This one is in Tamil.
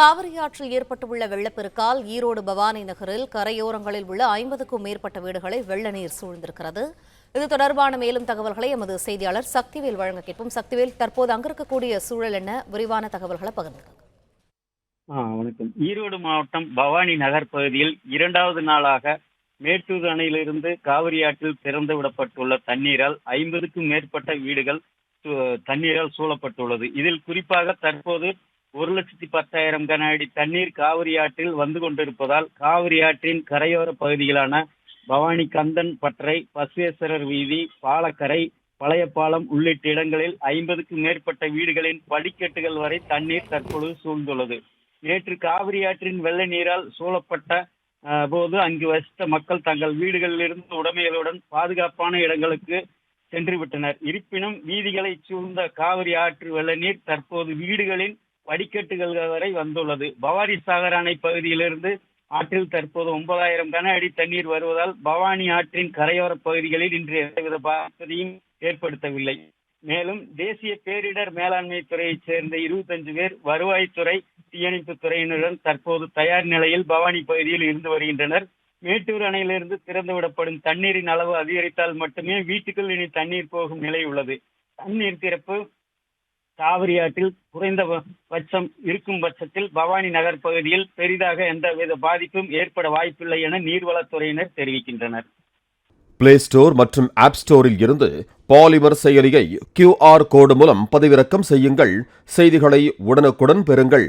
காவிரி ஆற்றில் ஏற்பட்டுள்ள வெள்ளப்பெருக்கால் ஈரோடு பவானி நகரில் கரையோரங்களில் உள்ள ஐம்பதுக்கும் மேற்பட்ட வீடுகளை வெள்ள நீர் சூழ்ந்திருக்கிறது. இது தொடர்பான மேலும் தகவல்களை எமது செய்தியாளர் சக்திவேல் வழங்க கேட்போம். சக்திவேல் தற்போது அங்கிருக்கக்கூடிய சூழல் என்ன? விரிவான தகவல்களை பகிர்ந்து வணக்கம். ஈரோடு மாவட்டம் பவானி நகர் பகுதியில் இரண்டாவது நாளாக மேட்டூர் அணையிலிருந்து காவிரி ஆற்றில் திறந்து விடப்பட்டுள்ள தண்ணீரால் ஐம்பதுக்கும் மேற்பட்ட வீடுகள் தண்ணீரால் சூழப்பட்டுள்ளது. இதில் குறிப்பாக தற்போது ஒரு லட்சத்தி பத்தாயிரம் கன அடி தண்ணீர் காவிரி ஆற்றில் வந்து கொண்டிருப்பதால் காவிரி ஆற்றின் கரையோர பகுதிகளான பவானி கந்தன் பற்றை பசுவேஸ்வரர் வீதி பாலக்கரை பழைய பாலம் உள்ளிட்ட இடங்களில் ஐம்பதுக்கும் மேற்பட்ட வீடுகளின் படிக்கட்டுகள் வரை தண்ணீர் தற்பொழுது சூழ்ந்துள்ளது. நேற்று காவிரி ஆற்றின் வெள்ள நீரால் சூழப்பட்ட போது அங்கு வசித்த மக்கள் தங்கள் வீடுகளிலிருந்து உடைமைகளுடன் பாதுகாப்பான இடங்களுக்கு சென்று விட்டனர் இருப்பினும் வீதிகளை சூழ்ந்த காவிரி ஆற்று வெள்ள நீர் தற்போது வீடுகளின் வடிகட்டுகள் வரை வந்துள்ளது. பவானி சாகர் அணை பகுதியிலிருந்து ஆற்றில் தற்போது ஒன்பதாயிரம் கன அடி தண்ணீர் வருவதால் பவானி ஆற்றின் கரையோர பகுதிகளில் இன்று எந்தவித பாதிப்பையும் ஏற்படுத்தவில்லை. மேலும் தேசிய பேரிடர் மேலாண்மை துறையைச் சேர்ந்த இருபத்தஞ்சு பேர் வருவாய்த்துறை தீயணைப்பு துறையினருடன் தற்போது தயார் நிலையில் பவானி பகுதியில் இருந்து வருகின்றனர். மேட்டூர் அணையிலிருந்து திறந்துவிடப்படும் தண்ணீரின் அளவு அதிகரித்தால் மட்டுமே வீட்டுக்குள் இனி தண்ணீர் போகும் நிலை உள்ளது. தண்ணீர் திறப்பு காவிரி ஆற்றில் குறைந்த பட்சம் இருக்கும் பட்சத்தில் பவானி நகர் பகுதியில் பெரிதாக எந்தவித பாதிப்பும் ஏற்பட வாய்ப்பில்லை என நீர்வளத்துறையினர் தெரிவிக்கின்றனர். பிளே ஸ்டோர் மற்றும் ஆப் ஸ்டோரில் இருந்து பாலிமர் செயலியை கியூஆர் கோடு மூலம் பதிவிறக்கம் செய்யுங்கள். செய்திகளை உடனுக்குடன் பெறுங்கள்.